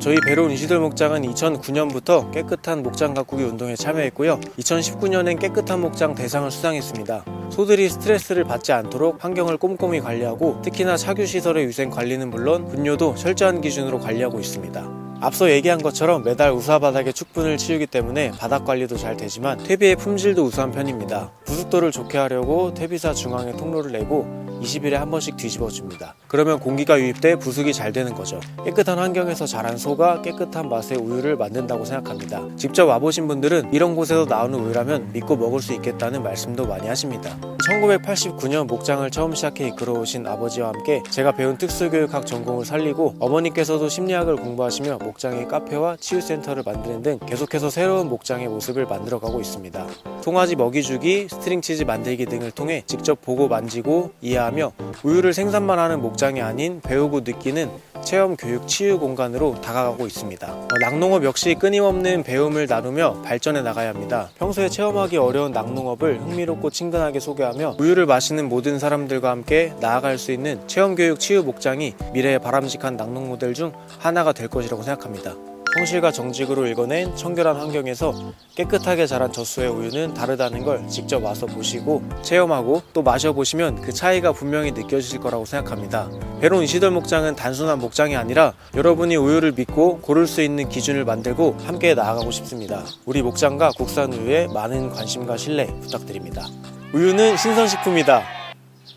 저희 배로운 이시돌 목장은 2009년부터 깨끗한 목장 가꾸기 운동에 참여했고요. 2019년엔 깨끗한 목장 대상을 수상했습니다. 소들이 스트레스를 받지 않도록 환경을 꼼꼼히 관리하고 특히나 차규 시설의 위생 관리는 물론 분뇨도 철저한 기준으로 관리하고 있습니다. 앞서 얘기한 것처럼 매달 우사 바닥에 축분을 치우기 때문에 바닥 관리도 잘 되지만 퇴비의 품질도 우수한 편입니다. 부습도를 좋게 하려고 퇴비사 중앙에 통로를 내고 20일에 한 번씩 뒤집어 줍니다. 그러면 공기가 유입돼 부숙이 잘 되는 거죠. 깨끗한 환경에서 자란 소가 깨끗한 맛의 우유를 만든다고 생각합니다. 직접 와보신 분들은 이런 곳에서 나오는 우유라면 믿고 먹을 수 있겠다는 말씀도 많이 하십니다. 1989년 목장을 처음 시작해 이끌어오신 아버지와 함께 제가 배운 특수교육학 전공을 살리고 어머니께서도 심리학을 공부하시며 목장에 카페와 치유센터를 만드는 등 계속해서 새로운 목장의 모습을 만들어가고 있습니다. 송아지 먹이 주기, 스트링 치즈 만들기 등을 통해 직접 보고 만지고 이해하 며 우유를 생산만 하는 목장이 아닌 배우고 느끼는 체험 교육 치유 공간으로 다가가고 있습니다. 어, 낙농업 역시 끊임없는 배움을 나누며 발전해 나가야 합니다. 평소에 체험하기 어려운 낙농업을 흥미롭고 친근하게 소개하며 우유를 마시는 모든 사람들과 함께 나아갈 수 있는 체험 교육 치유 목장이 미래의 바람직한 낙농 모델 중 하나가 될 것이라고 생각합니다. 성실과 정직으로 읽어낸 청결한 환경에서 깨끗하게 자란 젖소의 우유는 다르다는 걸 직접 와서 보시고 체험하고 또 마셔보시면 그 차이가 분명히 느껴지실 거라고 생각합니다. 베론 이시돌 목장은 단순한 목장이 아니라 여러분이 우유를 믿고 고를 수 있는 기준을 만들고 함께 나아가고 싶습니다. 우리 목장과 국산 우유에 많은 관심과 신뢰 부탁드립니다. 우유는 신선식품이다.